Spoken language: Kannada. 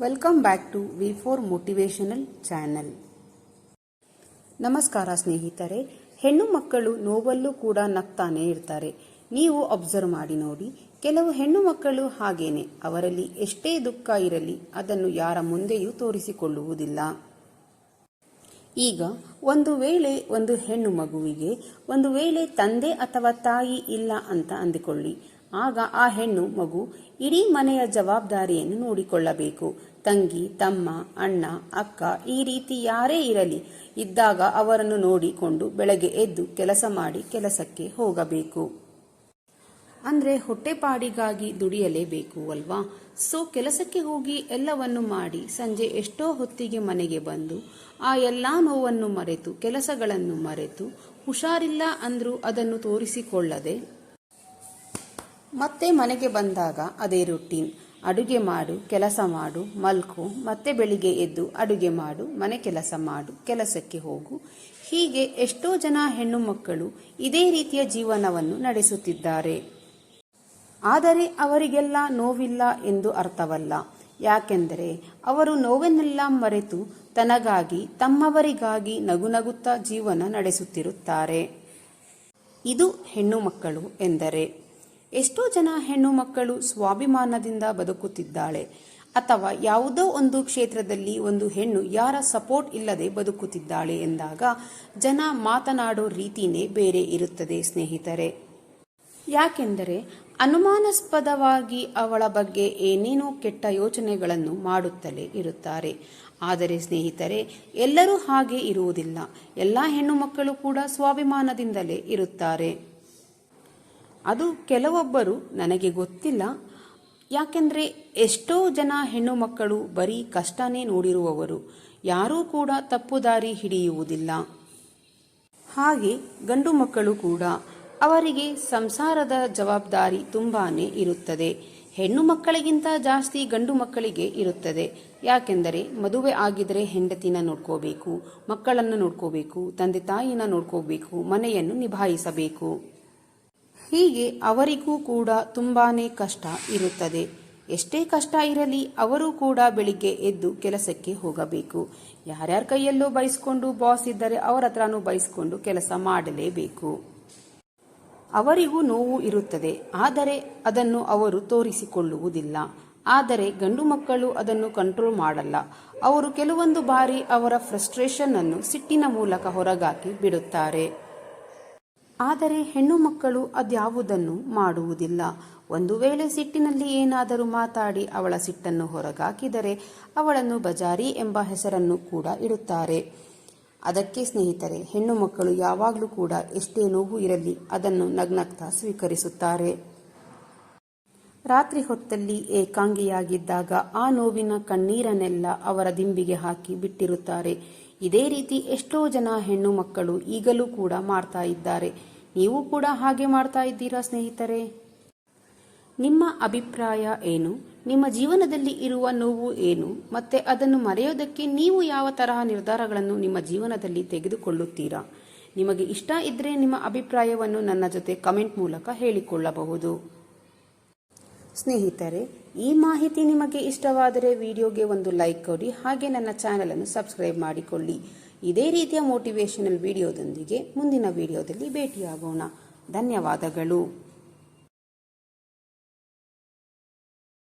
Welcome back to V four motivational channel ನಮಸ್ಕಾರ ಸ್ನೇಹಿತರೆ, ಹೆಣ್ಣು ಮಕ್ಕಳು ನೋವಲ್ಲೂ ಕೂಡ ನಗ್ತಾನೆ ಇರ್ತಾರೆ. ನೀವು ಅಬ್ಸರ್ವ್ ಮಾಡಿ ನೋಡಿ, ಕೆಲವು ಹೆಣ್ಣು ಮಕ್ಕಳು ಹಾಗೇನೆ, ಅವರಲ್ಲಿ ಎಷ್ಟೇ ದುಃಖ ಇರಲಿ, ಅದನ್ನು ಯಾರ ಮುಂದೆಯೂ ತೋರಿಸಿಕೊಳ್ಳುವುದಿಲ್ಲ. ಈಗ, ಒಂದು ವೇಳೆ ಒಂದು ಹೆಣ್ಣು ಮಗುವಿಗೆ, ಒಂದು ವೇಳೆ ತಂದೆ ಅಥವಾ ತಾಯಿ ಇಲ್ಲ ಅಂತ ಅಂದುಕೊಳ್ಳಿ. ಆಗ ಆ ಹೆಣ್ಣು ಮಗು ಇಡೀ ಮನೆಯ ಜವಾಬ್ದಾರಿಯನ್ನು ನೋಡಿಕೊಳ್ಳಬೇಕು. ತಂಗಿ, ತಮ್ಮ, ಅಣ್ಣ, ಅಕ್ಕ ಈ ರೀತಿ ಯಾರೇ ಇರಲಿ ಇದ್ದಾಗ ಅವರನ್ನು ನೋಡಿಕೊಂಡು ಬೆಳಗ್ಗೆ ಎದ್ದು ಕೆಲಸ ಮಾಡಿ ಕೆಲಸಕ್ಕೆ ಹೋಗಬೇಕು. ಅಂದ್ರೆ ಹೊಟ್ಟೆಪಾಡಿಗಾಗಿ ದುಡಿಯಲೇಬೇಕು ಅಲ್ವಾ? ಸೊ ಕೆಲಸಕ್ಕೆ ಹೋಗಿ ಎಲ್ಲವನ್ನು ಮಾಡಿ ಸಂಜೆ ಎಷ್ಟೋ ಹೊತ್ತಿಗೆ ಮನೆಗೆ ಬಂದು ಆ ಎಲ್ಲಾ ನೋವನ್ನು ಮರೆತು, ಕೆಲಸಗಳನ್ನು ಮರೆತು ಹುಷಾರಿಲ್ಲ ಅಂದ್ರೂ ಅದನ್ನು ತೋರಿಸಿಕೊಳ್ಳದೆ ಮತ್ತೆ ಮನೆಗೆ ಬಂದಾಗ ಅದೇ ರುಟೀನ್ ಅಡುಗೆ ಮಾಡು, ಕೆಲಸ ಮಾಡು, ಮಲ್ಕು, ಮತ್ತೆ ಬೆಳಿಗ್ಗೆ ಎದ್ದು ಅಡುಗೆ ಮಾಡು, ಮನೆ ಕೆಲಸ ಮಾಡು, ಕೆಲಸಕ್ಕೆ ಹೋಗು. ಹೀಗೆ ಎಷ್ಟೋ ಜನ ಹೆಣ್ಣು ಮಕ್ಕಳು ಇದೇ ರೀತಿಯ ಜೀವನವನ್ನು ನಡೆಸುತ್ತಿದ್ದಾರೆ. ಆದರೆ ಅವರಿಗೆಲ್ಲ ನೋವಿಲ್ಲ ಎಂದು ಅರ್ಥವಲ್ಲ. ಯಾಕೆಂದರೆ ಅವರು ನೋವನ್ನೆಲ್ಲ ಮರೆತು ತನಗಾಗಿ, ತಮ್ಮವರಿಗಾಗಿ ನಗುನಗುತ್ತಾ ಜೀವನ ನಡೆಸುತ್ತಿರುತ್ತಾರೆ. ಇದು ಹೆಣ್ಣು ಮಕ್ಕಳು ಎಂದರೆ. ಎಷ್ಟೋ ಜನ ಹೆಣ್ಣು ಮಕ್ಕಳು ಸ್ವಾಭಿಮಾನದಿಂದ ಬದುಕುತ್ತಿದ್ದಾಳೆ. ಅಥವಾ ಯಾವುದೋ ಒಂದು ಕ್ಷೇತ್ರದಲ್ಲಿ ಒಂದು ಹೆಣ್ಣು ಯಾರ ಸಪೋರ್ಟ್ ಇಲ್ಲದೆ ಬದುಕುತ್ತಿದ್ದಾಳೆ ಎಂದಾಗ ಜನ ಮಾತನಾಡೋ ರೀತಿನೇ ಬೇರೆ ಇರುತ್ತದೆ ಸ್ನೇಹಿತರೆ. ಯಾಕೆಂದರೆ ಅನುಮಾನಾಸ್ಪದವಾಗಿ ಅವಳ ಬಗ್ಗೆ ಏನೇನೋ ಕೆಟ್ಟ ಯೋಚನೆಗಳನ್ನು ಮಾಡುತ್ತಲೇ ಇರುತ್ತಾರೆ. ಆದರೆ ಸ್ನೇಹಿತರೆ, ಎಲ್ಲರೂ ಹಾಗೆ ಇರುವುದಿಲ್ಲ. ಎಲ್ಲ ಹೆಣ್ಣು ಮಕ್ಕಳು ಕೂಡ ಸ್ವಾಭಿಮಾನದಿಂದಲೇ ಇರುತ್ತಾರೆ. ಅದು ಕೆಲವೊಬ್ಬರು ನನಗೆ ಗೊತ್ತಿಲ್ಲ. ಯಾಕೆಂದರೆ ಎಷ್ಟೋ ಜನ ಹೆಣ್ಣು ಮಕ್ಕಳು ಬರೀ ಕಷ್ಟನೇ ನೋಡಿರುವವರು. ಯಾರೂ ಕೂಡ ತಪ್ಪು ದಾರಿ ಹಿಡಿಯುವುದಿಲ್ಲ. ಹಾಗೆ ಗಂಡು ಮಕ್ಕಳು ಕೂಡ ಅವರಿಗೆ ಸಂಸಾರದ ಜವಾಬ್ದಾರಿ ತುಂಬಾನೇ ಇರುತ್ತದೆ. ಹೆಣ್ಣು ಮಕ್ಕಳಿಗಿಂತ ಜಾಸ್ತಿ ಗಂಡು ಮಕ್ಕಳಿಗೆ ಇರುತ್ತದೆ. ಯಾಕೆಂದರೆ ಮದುವೆ ಆಗಿದರೆ ಹೆಂಡತಿನ ನೋಡ್ಕೋಬೇಕು, ಮಕ್ಕಳನ್ನು ನೋಡ್ಕೋಬೇಕು, ತಂದೆ ತಾಯಿನ ನೋಡ್ಕೋಬೇಕು, ಮನೆಯನ್ನು ನಿಭಾಯಿಸಬೇಕು. ಹೀಗೆ ಅವರಿಗೂ ಕೂಡ ತುಂಬಾನೇ ಕಷ್ಟ ಇರುತ್ತದೆ. ಎಷ್ಟೇ ಕಷ್ಟ ಇರಲಿ ಅವರು ಕೂಡ ಬೆಳಿಗ್ಗೆ ಎದ್ದು ಕೆಲಸಕ್ಕೆ ಹೋಗಬೇಕು. ಯಾರ್ಯಾರ ಕೈಯಲ್ಲೂ ಬಯಸ್ಕೊಂಡು ಬಾಸ್ ಇದ್ದರೆ ಅವರ ಹತ್ರನೂ ಬಯಸ್ಕೊಂಡು ಕೆಲಸ ಮಾಡಲೇಬೇಕು. ಅವರಿಗೂ ನೋವು ಇರುತ್ತದೆ. ಆದರೆ ಅದನ್ನು ಅವರು ತೋರಿಸಿಕೊಳ್ಳುವುದಿಲ್ಲ. ಆದರೆ ಗಂಡು ಮಕ್ಕಳು ಅದನ್ನು ಕಂಟ್ರೋಲ್ ಮಾಡಲ್ಲ. ಅವರು ಕೆಲವೊಂದು ಬಾರಿ ಅವರ ಫ್ರಸ್ಟ್ರೇಷನ್ ಅನ್ನು ಸಿಟ್ಟಿನ ಮೂಲಕ ಹೊರಗಾಕಿ ಬಿಡುತ್ತಾರೆ. ಆದರೆ ಹೆಣ್ಣು ಮಕ್ಕಳು ಅದ್ಯಾವುದನ್ನು ಮಾಡುವುದಿಲ್ಲ. ಒಂದು ವೇಳೆ ಸಿಟ್ಟಿನಲ್ಲಿ ಏನಾದರೂ ಮಾತಾಡಿ ಅವಳ ಸಿಟ್ಟನ್ನು ಹೊರಗಾಕಿದರೆ ಅವಳನ್ನು ಬಜಾರಿ ಎಂಬ ಹೆಸರನ್ನು ಕೂಡ ಇಡುತ್ತಾರೆ. ಅದಕ್ಕೆ ಸ್ನೇಹಿತರೆ, ಹೆಣ್ಣು ಮಕ್ಕಳು ಯಾವಾಗಲೂ ಕೂಡ ಎಷ್ಟೇ ನೋವು ಇರಲಿ ಅದನ್ನು ನಗ್ನಗ್ತಾ ಸ್ವೀಕರಿಸುತ್ತಾರೆ. ರಾತ್ರಿ ಹೊತ್ತಲ್ಲಿ ಏಕಾಂಗಿಯಾಗಿದ್ದಾಗ ಆ ನೋವಿನ ಕಣ್ಣೀರನ್ನೆಲ್ಲ ಅವರ ದಿಂಬಿಗೆ ಹಾಕಿ ಬಿಟ್ಟಿರುತ್ತಾರೆ. ಇದೇ ರೀತಿ ಎಷ್ಟೋ ಜನ ಹೆಣ್ಣು ಮಕ್ಕಳು ಈಗಲೂ ಕೂಡ ಮಾಡ್ತಾ ಇದ್ದಾರೆ. ನೀವು ಕೂಡ ಹಾಗೆ ಮಾಡ್ತಾ ಇದ್ದೀರಾ, ಸ್ನೇಹಿತರೆ? ನಿಮ್ಮ ಅಭಿಪ್ರಾಯ ಏನು? ನಿಮ್ಮ ಜೀವನದಲ್ಲಿ ಇರುವ ನೋವು ಏನು? ಮತ್ತೆ ಅದನ್ನು ಮರೆಯೋದಕ್ಕೆ ನೀವು ಯಾವ ತರಹ ನಿರ್ಧಾರಗಳನ್ನು ನಿಮ್ಮ ಜೀವನದಲ್ಲಿ ತೆಗೆದುಕೊಳ್ಳುತ್ತೀರಾ? ನಿಮಗೆ ಇಷ್ಟ ಇದ್ರೆ ನಿಮ್ಮ ಅಭಿಪ್ರಾಯವನ್ನು ನನ್ನ ಜೊತೆ ಕಮೆಂಟ್ ಮೂಲಕ ಹೇಳಿಕೊಳ್ಳಬಹುದು. ಸ್ನೇಹಿತರೆ, ಈ ಮಾಹಿತಿ ನಿಮಗೆ ಇಷ್ಟವಾದರೆ ವಿಡಿಯೋಗೆ ಒಂದು ಲೈಕ್ ಕೊಡಿ, ಹಾಗೆ ನನ್ನ ಚಾನೆಲ್ ಅನ್ನು ಸಬ್ಸ್ಕ್ರೈಬ್ ಮಾಡಿಕೊಳ್ಳಿ. ಇದೇ ರೀತಿಯ ಮೋಟಿವೇಶನಲ್ ವಿಡಿಯೋದೊಂದಿಗೆ ಮುಂದಿನ ವಿಡಿಯೋದಲ್ಲಿ ಭೇಟಿಯಾಗೋಣ. ಧನ್ಯವಾದಗಳು.